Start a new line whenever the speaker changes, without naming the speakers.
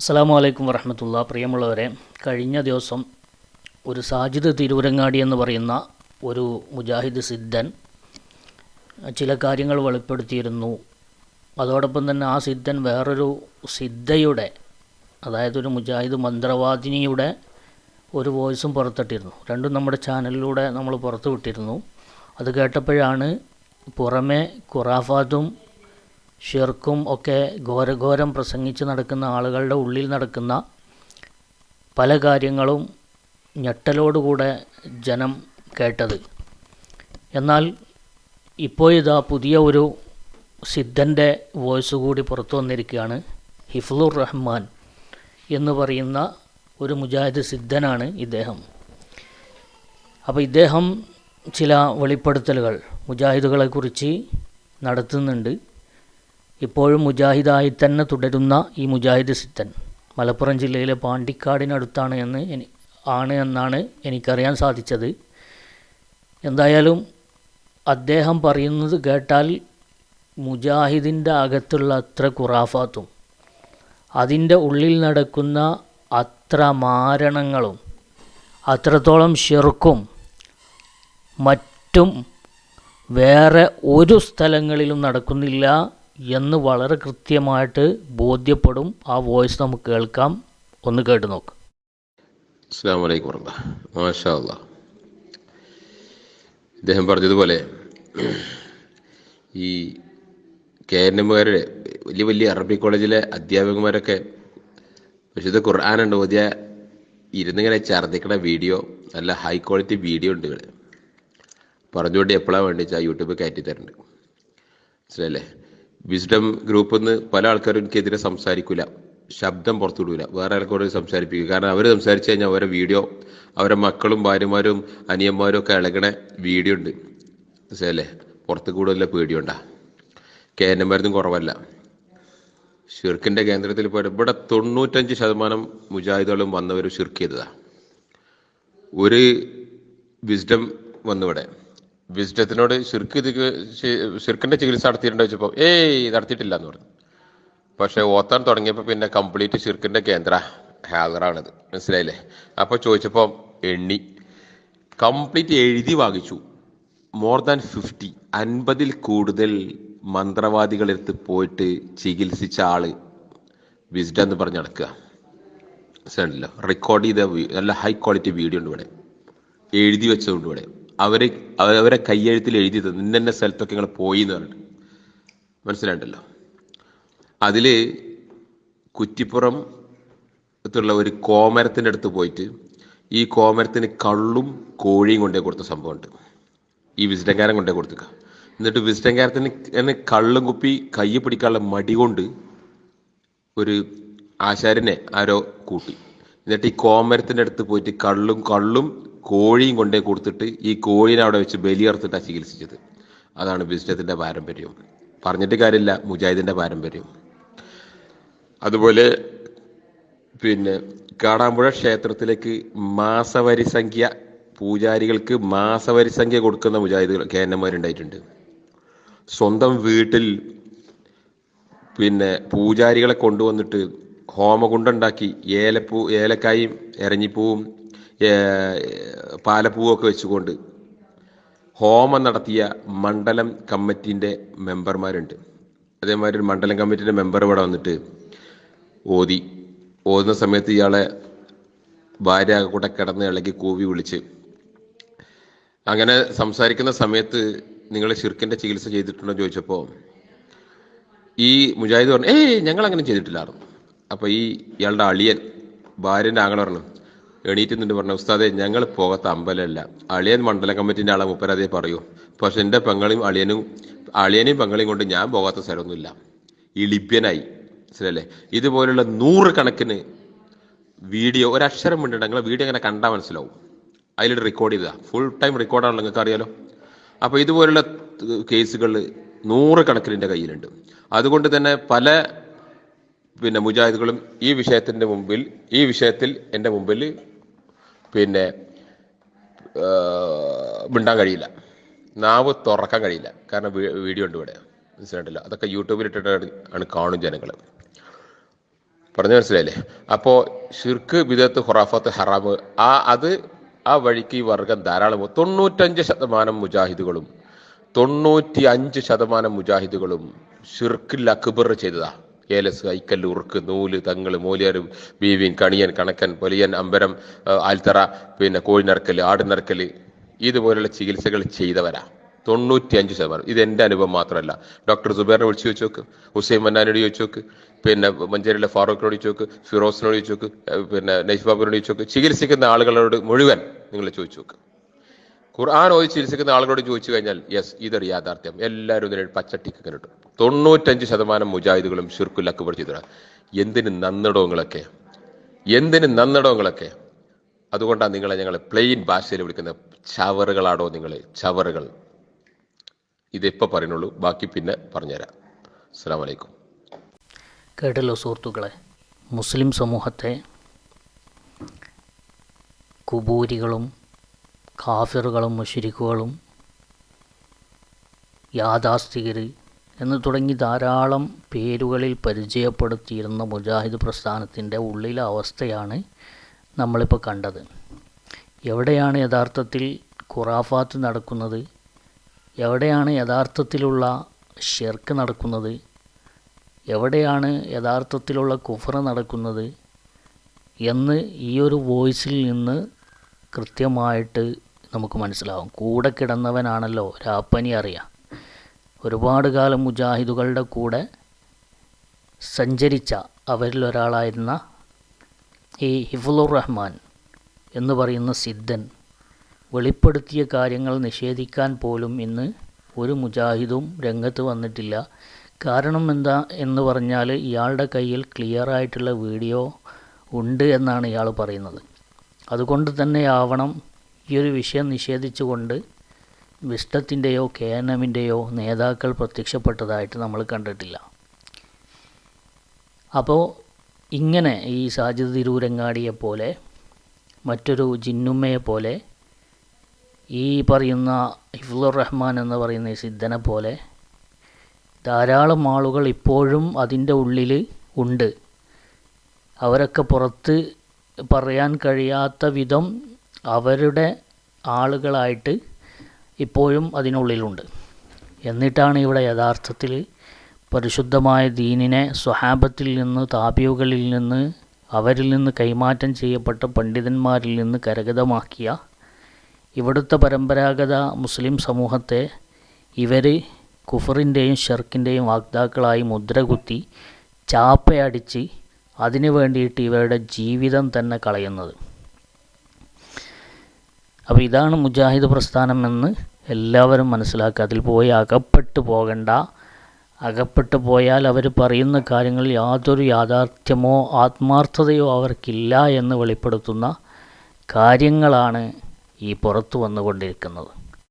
അസ്സാം വലൈക്കും വറഹമത്തുള്ള. പ്രിയമുള്ളവരെ കഴിഞ്ഞ ദിവസം ഒരു സാജിദ് തിരൂരങ്ങാടി എന്ന് പറയുന്ന ഒരു മുജാഹിദ് സിദ്ധൻ ചില കാര്യങ്ങൾ വെളിപ്പെടുത്തിയിരുന്നു. അതോടൊപ്പം തന്നെ ആ സിദ്ധൻ വേറൊരു സിദ്ധയുടെ അതായത് ഒരു മുജാഹിദ് മന്ത്രവാദിനിയുടെ ഒരു വോയിസും പുറത്തിട്ടിരുന്നു. രണ്ടും നമ്മുടെ ചാനലിലൂടെ നമ്മൾ പുറത്തു വിട്ടിരുന്നു അത് കേട്ടപ്പോഴാണ് പുറമെ ഖുറാഫാത്തും ഷിർക്കും ഒക്കെ ഘോരഘോരം പ്രസംഗിച്ച് നടക്കുന്ന ആളുകളുടെ ഉള്ളിൽ നടക്കുന്ന പല കാര്യങ്ങളും ഞെട്ടലോടുകൂടെ ജനം കേട്ടത്. എന്നാൽ ഇപ്പോൾ ഇതാ പുതിയ ഒരു സിദ്ധന്റെ വോയിസ് കൂടി പുറത്തു വന്നിരിക്കുകയാണ്. ഹിഫ്ലുർ റഹ്മാൻ എന്ന് പറയുന്ന ഒരു മുജാഹിദ് സിദ്ധനാണ് ഇദ്ദേഹം. അപ്പോൾ ഇദ്ദേഹം ചില വെളിപ്പെടുത്തലുകൾ മുജാഹിദുകളെക്കുറിച്ച് നടത്തുന്നുണ്ട്. ഇപ്പോഴും മുജാഹിദായി തന്നെ തുടരുന്ന ഈ മുജാഹിദ് സിദ്ധൻ മലപ്പുറം ജില്ലയിലെ പാണ്ടിക്കാടിനടുത്താണ് എന്ന് എനി ആണ് എന്നാണ് എനിക്കറിയാൻ സാധിച്ചത്. എന്തായാലും അദ്ദേഹം പറയുന്നത് കേട്ടാൽ മുജാഹിദിന്റെ അകത്തുള്ള അത്ര ഖുറാഫാത്തും അതിന്റെ ഉള്ളിൽ നടക്കുന്ന അത്ര മാരണങ്ങളും അത്രത്തോളം ഷിർക്കും മറ്റും വേറെ ഒരു സ്ഥലങ്ങളിലും നടക്കുന്നില്ല എന്ന് വളരെ കൃത്യമായിട്ട് ബോധ്യപ്പെടും. ആ വോയിസ് നമുക്ക് കേൾക്കാം. ഒന്ന് കേട്ട് നോക്ക്.
അസ്സാം മാഷാ ഇദ്ദേഹം പറഞ്ഞതുപോലെ ഈ കെ എൻ എമ്മുകാരുടെ വലിയ വലിയ അറബി കോളേജിലെ അധ്യാപകന്മാരൊക്കെ വിശുദ്ധ ഖുർആാനുണ്ട് ഓതിയ ഇരുന്നിങ്ങനെ ഛർദ്ദിക്കണ വീഡിയോ നല്ല ഹൈ ക്വാളിറ്റി വീഡിയോ ഉണ്ട് ഇവിടെ. പറഞ്ഞുകൊണ്ട് എപ്പോഴാണ് വേണ്ടി വെച്ചാൽ യൂട്യൂബിൽ കയറ്റി തരുന്നുണ്ട് മനസ്സിലല്ലേ വിസ്ഡം ഗ്രൂപ്പിൽ നിന്ന് പല ആൾക്കാരും എനിക്കെതിരെ സംസാരിക്കില്ല ശബ്ദം പുറത്തു വിടൂല വേറെ ആൾക്കാരോട് സംസാരിപ്പിക്കുക കാരണം അവർ സംസാരിച്ചു കഴിഞ്ഞാൽ അവരെ വീഡിയോ അവരെ മക്കളും ഭാര്യമാരും അനിയന്മാരും ഒക്കെ ഇളകണ വീഡിയോ ഉണ്ട്. മനസ്സിലല്ലേ പുറത്ത് കൂടുതലുള്ള പേടിയുണ്ടാ. കെ കുറവല്ല. ഷിർക്കിന്റെ കേന്ദ്രത്തിൽ പോയിട്ട് ഇവിടെ തൊണ്ണൂറ്റഞ്ച് ശതമാനം മുജാഹിദുകളും വന്നവർ ഷിർക്ക് ചെയ്തതാണ് ഒരു വിസ്ഡം വന്നിവിടെ. വിസ്ഡത്തിനോട് ശിർക്ക് ഇത് ഷിർക്കിന്റെ ചികിത്സ നടത്തിയിട്ടുണ്ടോ ചോദിച്ചപ്പോൾ ഏയ് നടത്തിയിട്ടില്ല എന്ന് പറഞ്ഞു. പക്ഷെ ഓത്താൻ തുടങ്ങിയപ്പോൾ പിന്നെ കംപ്ലീറ്റ് ശിർക്കിന്റെ കേന്ദ്ര ഹാദറാണിത് മനസ്സിലായില്ലേ? അപ്പോൾ ചോദിച്ചപ്പോൾ എണ്ണി. കംപ്ലീറ്റ് എഴുതി വാങ്ങിച്ചു. മോർ ദാൻ ഫിഫ്റ്റി അൻപതിൽ കൂടുതൽ മന്ത്രവാദികളെടുത്ത് പോയിട്ട് ചികിത്സിച്ച ആൾ വിസ്ഡം എന്ന് പറഞ്ഞ് നടക്കുക. മനസ്സിലായില്ലോ റെക്കോർഡ് ചെയ്ത നല്ല ഹൈ ക്വാളിറ്റി വീഡിയോ ഉണ്ട് ഇവിടെ. എഴുതി വെച്ചതുകൊണ്ട് ഇവിടെ. അവരെ അവരെ കയ്യെഴുത്തിൽ എഴുതി തന്നു. ഇന്ന സ്ഥലത്തൊക്കെ നിങ്ങൾ പോയി എന്ന് പറഞ്ഞിട്ട്. മനസ്സിലായിട്ടല്ലോ അതിൽ കുറ്റിപ്പുറം ത്തുള്ള ഒരു കോമരത്തിന്റെ അടുത്ത് പോയിട്ട് ഈ കോമരത്തിന് കള്ളും കോഴിയും കൊണ്ടേ കൊടുത്ത സംഭവമുണ്ട്. ഈ വിസിറ്റംകാരൻ കൊണ്ടേ കൊടുത്തുക എന്നിട്ട് വിസിറ്റംകാരത്തിന് കള്ളും കുപ്പി കൈ പിടിക്കാനുള്ള മടി കൊണ്ട് ഒരു ആശാരിനെ ആരോ കൂട്ടി. എന്നിട്ട് ഈ കോമരത്തിന്റെ അടുത്ത് പോയിട്ട് കള്ളും കള്ളും കോഴിയും കൊണ്ടേ കൊടുത്തിട്ട് ഈ കോഴീനെ അവിടെ വെച്ച് ബലിയർത്തിട്ടാണ് ചികിത്സിച്ചത്. അതാണ് ബിസിനത്തിന്റെ പാരമ്പര്യം പറഞ്ഞിട്ട് കാര്യമില്ല മുജാഹിദിന്റെ പാരമ്പര്യം അതുപോലെ പിന്നെ കാടാമ്പുഴ ക്ഷേത്രത്തിലേക്ക് മാസവരി സംഖ്യ പൂജാരികൾക്ക് മാസവരി സംഖ്യ കൊടുക്കുന്ന മുജാഹിദുകൾ കേന്നന്മാരുണ്ടായിട്ടുണ്ട് സ്വന്തം വീട്ടിൽ പിന്നെ പൂജാരികളെ കൊണ്ടുവന്നിട്ട് ഹോമകുണ്ടുണ്ടാക്കി ഏലപ്പൂ ഏലക്കായും എരഞ്ഞിപ്പൂവും ഏ- പാലപ്പൂവും വെച്ചുകൊണ്ട് ഹോമം നടത്തിയ മണ്ഡലം കമ്മിറ്റിന്റെ മെമ്പർമാരുണ്ട്. അതേമാതിരി ഒരു മണ്ഡലം കമ്മിറ്റിന്റെ മെമ്പർ ഇവിടെ വന്നിട്ട് ഓതി. ഓതുന്ന സമയത്ത് ഇയാളെ ഭാര്യ കൂടെ കിടന്ന് ഇളകി കൂവി വിളിച്ച് അങ്ങനെ സംസാരിക്കുന്ന സമയത്ത് നിങ്ങൾ ഷിർക്കിന്റെ ചികിത്സ ചെയ്തിട്ടുണ്ടോ ചോദിച്ചപ്പോൾ ഈ മുജാഹിദ് പറഞ്ഞു ഏയ് ഞങ്ങൾ അങ്ങനെ ചെയ്തിട്ടില്ലായിരുന്നു. അപ്പോൾ ഈ ഇയാളുടെ അളിയൻ ഭാര്യന്റെ ആങ്ങളെ പറഞ്ഞു എണീറ്റ് പറഞ്ഞു ഉസ്താദെ ഞങ്ങൾ പോകാത്ത അമ്പലമല്ല. അളിയൻ മണ്ഡല കമ്മിറ്റിന്റെ ആളെ മുപ്പരാതെ പറയൂ. പക്ഷെ എന്റെ പെങ്ങളും അളിയനും അളിയനെയും പെങ്ങളെയും കൊണ്ട് ഞാൻ പോകാത്ത സ്ഥലമൊന്നുമില്ല. ഈ ലിപ്യനായി മനസ്സിലല്ലേ ഇതുപോലുള്ള നൂറുകണക്കിന് വീഡിയോ ഒരക്ഷരം ഉണ്ട് നിങ്ങളെ വീഡിയോ ഇങ്ങനെ കണ്ടാൽ മനസ്സിലാവും. അതിൽ റെക്കോർഡ് ചെയ്താൽ ഫുൾ ടൈം റെക്കോർഡാണല്ലോ നിങ്ങൾക്ക് അറിയാലോ. അപ്പോൾ ഇതുപോലുള്ള കേസുകൾ നൂറുകണക്കിന് എന്റെ കയ്യിലുണ്ട്. അതുകൊണ്ട് തന്നെ പല പിന്നെ മുജാഹിദുകളും ഈ വിഷയത്തിന്റെ മുമ്പിൽ ഈ വിഷയത്തിൽ എന്റെ മുമ്പിൽ പിന്നെ മിണ്ടാൻ കഴിയില്ല. നാവ് തുറക്കാൻ കഴിയില്ല. കാരണം വീഡിയോ ഉണ്ട് ഇവിടെ മനസ്സിലായിട്ടില്ല അതൊക്കെ യൂട്യൂബിൽ ഇട്ടിട്ട് ആണ് കാണും ജനങ്ങൾ പറഞ്ഞു മനസ്സിലായില്ലേ? അപ്പോൾ ഷിർക്ക് ബിദത്ത് ഹുറാഫത്ത് ഹറാമ് ആ അത് ആ വഴിക്ക് ഈ വർഗം ധാരാളം തൊണ്ണൂറ്റഞ്ച് ശതമാനം മുജാഹിദുകളും തൊണ്ണൂറ്റി അഞ്ച് ശതമാനം മുജാഹിദുകളും ഷിർക്കിൽ അക്ബർ ചെയ്തതാ. ഏലസ് ഐക്കല്ല് ഉറുക്ക് നൂൽ തങ്ങൾ മൂലിയർ ബീവിൻ കണിയൻ കണക്കൻ പൊലിയൻ അമ്പരം ആൽത്തറ പിന്നെ കോഴിനറക്കൽ ആടിനറക്കൽ ഇതുപോലുള്ള ചികിത്സകൾ ചെയ്തവരാ. തൊണ്ണൂറ്റി അഞ്ച് ശതമാനം. ഇത് എന്റെ അനുഭവം മാത്രമല്ല. ഡോക്ടർ സുബേറിനെ വിളിച്ചു ചോദിച്ചു നോക്ക്. ഹുസൈൻ മന്നാനോട് ചോദിച്ചു നോക്ക്. പിന്നെ മഞ്ചേരിയിലെ ഫാറൂഖിനോട് ചോദിച്ചു നോക്ക്. ഫിറോസിനോട് ചോദിച്ചു നോക്ക്. പിന്നെ നൈഫ് ബാബുവിനോട് ചോദിച്ചു നോക്ക്. ചികിത്സിക്കുന്ന ആളുകളോട് മുഴുവൻ നിങ്ങൾ ചോദിച്ചു നോക്ക്. ഖുർആൻ ഓതി ചികിത്സിക്കുന്ന ആളുകളോട് ചോദിച്ചു കഴിഞ്ഞാൽ യെസ് ഇതൊരു യാഥാർത്ഥ്യം. എല്ലാവരും ഇതിനൊരു പച്ചട്ടിക്ക് കിട്ടും തൊണ്ണൂറ്റഞ്ച് ശതമാനം മുജാഹിദുകളും ഷിർക്കുൽ അക്ബർ ചെയ്തവരാ എന്തിന് നന്നിടവങ്ങളൊക്കെ? എന്തിന് നന്നിടവങ്ങളൊക്കെ? അതുകൊണ്ടാണ് നിങ്ങളെ ഞങ്ങൾ പ്ലെയിൻ ഭാഷയിൽ വിളിക്കുന്ന ചവറുകളാണോ നിങ്ങൾ ചവറുകൾ. ഇതിപ്പോൾ പറയുന്നുള്ളൂ. ബാക്കി പിന്നെ പറഞ്ഞുതരാം. അസ്സാം വലൈക്കും
കേട്ടല്ലോ സുഹൃത്തുക്കളെ മുസ്ലിം സമൂഹത്തെ കുബൂരികളും കാഫിറുകളും മുഷിരിക്കുകളും യാഥാസ്ഥികർ എന്ന് തുടങ്ങി ധാരാളം പേരുകളിൽ പരിചയപ്പെടുത്തിയിരുന്ന മുജാഹിദ് പ്രസ്ഥാനത്തിന്റെ ഉള്ളിലെ അവസ്ഥയാണ് നമ്മളിപ്പോൾ കണ്ടത്. എവിടെയാണ് യഥാർത്ഥത്തിൽ ഖുറാഫാത്ത് നടക്കുന്നത്? എവിടെയാണ് യഥാർത്ഥത്തിലുള്ള ഷിർക്ക് നടക്കുന്നത്? എവിടെയാണ് യഥാർത്ഥത്തിലുള്ള കുഫറ നടക്കുന്നത്? എന്ന് ഈ ഒരു വോയിസിൽ നിന്ന് കൃത്യമായിട്ട് നമുക്ക് മനസ്സിലാവും. കൂടെ കിടന്നവനാണല്ലോ രാപ്പനി അറിയാം. ഒരുപാട് കാലം മുജാഹിദുകളുടെ കൂടെ സഞ്ചരിച്ച അവരിലൊരാളായിരുന്ന ഈ ഹിഫുലുർ റഹ്മാൻ എന്ന് പറയുന്ന സിദ്ധൻ വെളിപ്പെടുത്തിയ കാര്യങ്ങൾ നിഷേധിക്കാൻ പോലും ഇന്ന് ഒരു മുജാഹിദും രംഗത്ത് വന്നിട്ടില്ല. കാരണം എന്താ എന്ന് പറഞ്ഞാൽ ഇയാളുടെ കയ്യിൽ ക്ലിയർ ആയിട്ടുള്ള വീഡിയോ ഉണ്ട് എന്നാണ് ഇയാൾ പറയുന്നത്. അതുകൊണ്ട് തന്നെ ആവണം ഈ ഒരു വിഷയം നിഷേധിച്ചുകൊണ്ട് വിഷ്ടത്തിന്റെയോ കെ എൻ എമ്മിന്റെയോ നേതാക്കൾ പ്രത്യക്ഷപ്പെട്ടതായിട്ട് നമ്മൾ കണ്ടിട്ടില്ല. അപ്പോൾ ഇങ്ങനെ ഈ സാജിദ് തിരൂരങ്ങാടിയെ പോലെ മറ്റൊരു ജിന്നുമ്മയെ പോലെ ഈ പറയുന്ന ഹിഫുർ റഹ്മാൻ എന്ന് പറയുന്ന ഈ സിദ്ധനെ പോലെ ധാരാളം ആളുകൾ ഇപ്പോഴും അതിന്റെ ഉള്ളിൽ ഉണ്ട്. അവരൊക്കെ പുറത്ത് പറയാൻ കഴിയാത്ത വിധം അവരുടെ ആളുകളായിട്ട് ഇപ്പോഴും അതിനുള്ളിലുണ്ട്. എന്നിട്ടാണ് ഇവിടെ യഥാർത്ഥത്തിൽ പരിശുദ്ധമായ ദീനിനെ സ്വഹാബത്തിൽ നിന്ന് താപിയുകളിൽ നിന്ന് അവരിൽ നിന്ന് കൈമാറ്റം ചെയ്യപ്പെട്ട പണ്ഡിതന്മാരിൽ നിന്ന് കരഗതമാക്കിയ ഇവിടുത്തെ പരമ്പരാഗത മുസ്ലിം സമൂഹത്തെ ഇവർ കുഫറിന്റെയും ഷെർക്കിന്റെയും വാഗ്ദാക്കളായി മുദ്രകുത്തി ചാപ്പയടിച്ച് അതിനു വേണ്ടിയിട്ട് ഇവരുടെ ജീവിതം തന്നെ കളയുന്നത്. അപ്പോൾ ഇതാണ് മുജാഹിദ് പ്രസ്ഥാനം എന്ന് എല്ലാവരും മനസ്സിലാക്കുക. അതിൽ പോയി അകപ്പെട്ടു പോകണ്ട. അകപ്പെട്ടു പോയാൽ അവർ പറയുന്ന കാര്യങ്ങളിൽ യാതൊരു യാഥാർത്ഥ്യമോ ആത്മാർത്ഥതയോ അവർക്കില്ല എന്ന് വെളിപ്പെടുത്തുന്ന കാര്യങ്ങളാണ് ഈ പുറത്തു വന്നുകൊണ്ടിരിക്കുന്നത്.